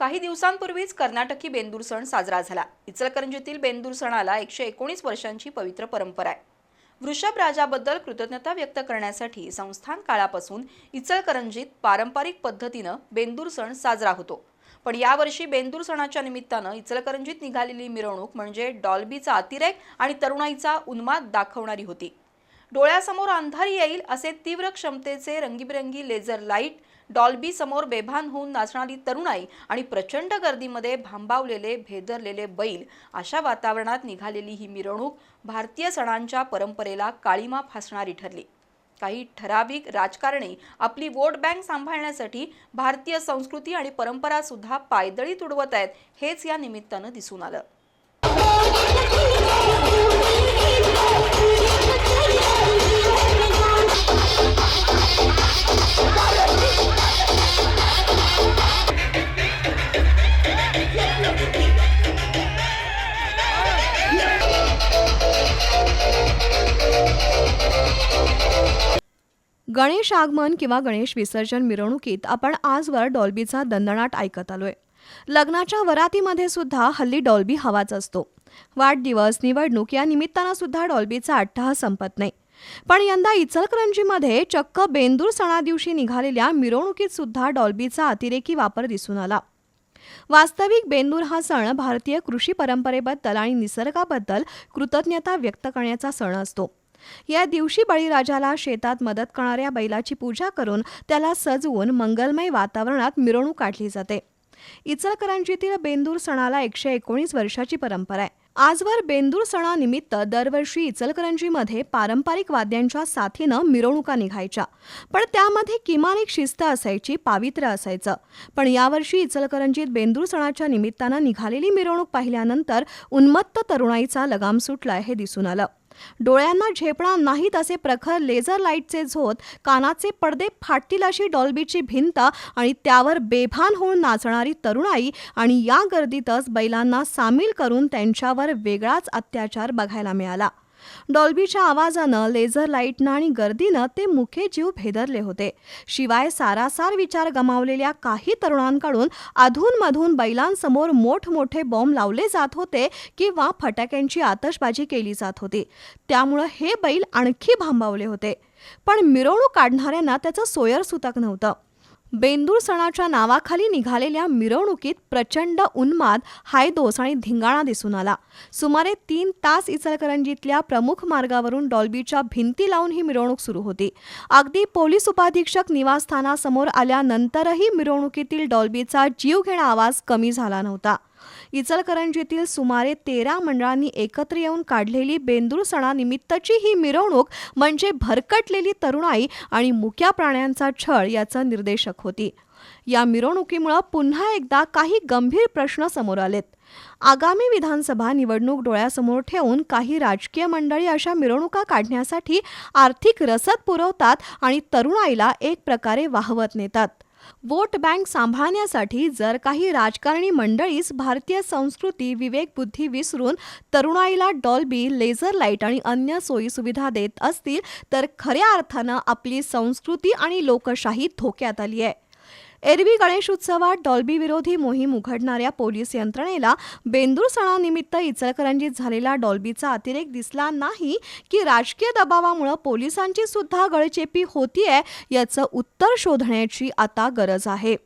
काही दिवसांपूर्वीच कर्नाटकी बेंदूर सण साजरा झाला. इचलकरंजीतील बेंदूर सणाला एकशे एकोणीस वर्षांची पवित्र परंपरा आहे. वृषभ राजाबद्दल कृतज्ञता व्यक्त करण्यासाठी संस्थान काळापासून इचलकरंजीत पारंपरिक पद्धतीनं बेंदूर सण साजरा होतो. पण यावर्षी बेंदूर सणाच्या निमित्तानं इचलकरंजीत निघालेली मिरवणूक म्हणजे डॉल्बीचा अतिरेक आणि तरुणाईचा उन्माद दाखवणारी होती. डोळ्यासमोर अंधारी येईल असे तीव्र क्षमतेचे रंगीबिरंगी लेझर लाइट डॉल्बी समोर बेभान होऊन नाचणारी तरुणाई आणि प्रचंड गर्दीमध्ये भांबावलेले भेदरलेले बैल. अशा वातावरणात निघालेली ही मिरवणूक भारतीय सणांच्या परंपरेला काळीमा फासणारी ठरली. काही ठराविक राजकारणी आपली वोट बँक सांभाळण्यासाठी भारतीय संस्कृती आणि परंपरा सुद्धा पायदळी तुडवत आहेत हेच या निमित्तानं दिसून आलं. गणेश आगमन किंवा गणेश विसर्जन मिरवणुकीत आपण आजवर डॉल्बीचा दणदणाट ऐकत आलोय. लग्नाच्या वरातीमध्ये सुद्धा हल्ली डॉल्बी हवाच असतो. वाढदिवस निवडणूक या निमित्तानं सुद्धा डॉल्बीचा अट्टाह संपत नाही. पण यंदा इचलकरंजीमध्ये चक्क बेंदूर सणादिवशी निघालेल्या मिरवणुकीत सुद्धा डॉल्बीचा अतिरेकी वापर दिसून आला. वास्तविक बेंदूर हा सण भारतीय कृषी परंपरेबद्दल आणि निसर्गाबद्दल कृतज्ञता व्यक्त करण्याचा सण असतो. या दिवशी बळीराजाला शेतात मदत करणाऱ्या बैलाची पूजा करून त्याला सजवून मंगलमय वातावरणात मिरवणूक काढली जाते. इचलकरंजीतील बेंदूर सणाला एकशे एकोणीस वर्षाची परंपरा आहे. आजवर बेंदूर सणानिमित्त दरवर्षी इचलकरंजीमध्ये पारंपरिक वाद्यांच्या साथीनं मिरवणुका निघायच्या. पण त्यामध्ये किमान एक शिस्त असायची पावित्र्य असायचं. पण यावर्षी इचलकरंजीत बेंदूर सणाच्या निमित्तानं निघालेली मिरवणूक पाहिल्यानंतर उन्मत्त तरुणाईचा लगाम सुटला हे दिसून आलं. डोळ्यांना झेपणार नाहीत असे प्रखर लेझर लाईटचे झोत कानाचे पडदे फाटतील अशी डॉल्बीची भिंत आणि त्यावर बेभान होऊन नाचणारी तरुणाई आणि या गर्दीतच बैलांना सामील करून त्यांच्यावर वेगळाच अत्याचार बघायला मिळाला. डॉल्बीच्या आवाजानं लेझर लाईटनं आणि गर्दीनं ते मुखे जीव भेदरले होते. शिवाय सारासार विचार गमावलेल्या काही तरुणांकडून अधूनमधून बैलांसमोर मोठमोठे बॉम्ब लावले जात होते किंवा फटाक्यांची आतषबाजी केली जात होती. त्यामुळं हे बैल आणखी भांबावले होते. पण मिरवणूक काढणाऱ्यांना त्याचं सोयर सुतक नव्हतं. बेंदूर सणाच्या नावाखाली निघालेल्या मिरवणुकीत प्रचंड उन्माद हायदोस आणि धिंगाणा दिसून आला. सुमारे तीन तास इचलकरंजीतल्या प्रमुख मार्गावरून डॉल्बीच्या भिंती लावून ही मिरवणूक सुरू होती. अगदी पोलीस उपाधीक्षक निवासस्थानासमोर आल्यानंतरही मिरवणुकीतील डॉल्बीचा जीवघेणा आवाज कमी झाला नव्हता. इचलकरंजीतील सुमारे तेरा मंडळांनी एकत्र येऊन काढलेली बेंदूर सणानिमित्तची ही मिरवणूक म्हणजे भरकटलेली तरुणाई आणि मुक्या प्राण्यांचा छळ याचं निर्देशक होती. या मिरवणुकीमुळं पुन्हा एकदा काही गंभीर प्रश्न समोर आलेत. आगामी विधानसभा निवडणूक डोळ्यासमोर ठेवून काही राजकीय मंडळी अशा मिरवणुका काढण्यासाठी आर्थिक रसद पुरवतात आणि तरुणाईला एक प्रकारे वाहवत नेतात. वोट बँक सांभाळण्यासाठी जर काही राजकारणी मंडळीस भारतीय संस्कृती विवेकबुद्धी विसरून तरुणाईला डॉल्बी लेझर लाइट आणि अन्य सोयीसुविधा देत असतील तर खऱ्या अर्थानं आपली संस्कृती आणि लोकशाही धोक्यात आली आहे. एरवी गणेश उत्सवात डॉल्बी विरोधी मोहीम उघडणाऱ्या पोलीस यंत्रणेला बेंदूर सणानिमित्त इचलकरंजीत झालेला डॉल्बीचा अतिरेक दिसला नाही की राजकीय दबावामुळे पोलिसांची सुद्धा गळचेपी होतीये याचं उत्तर शोधण्याची आता गरज आहे.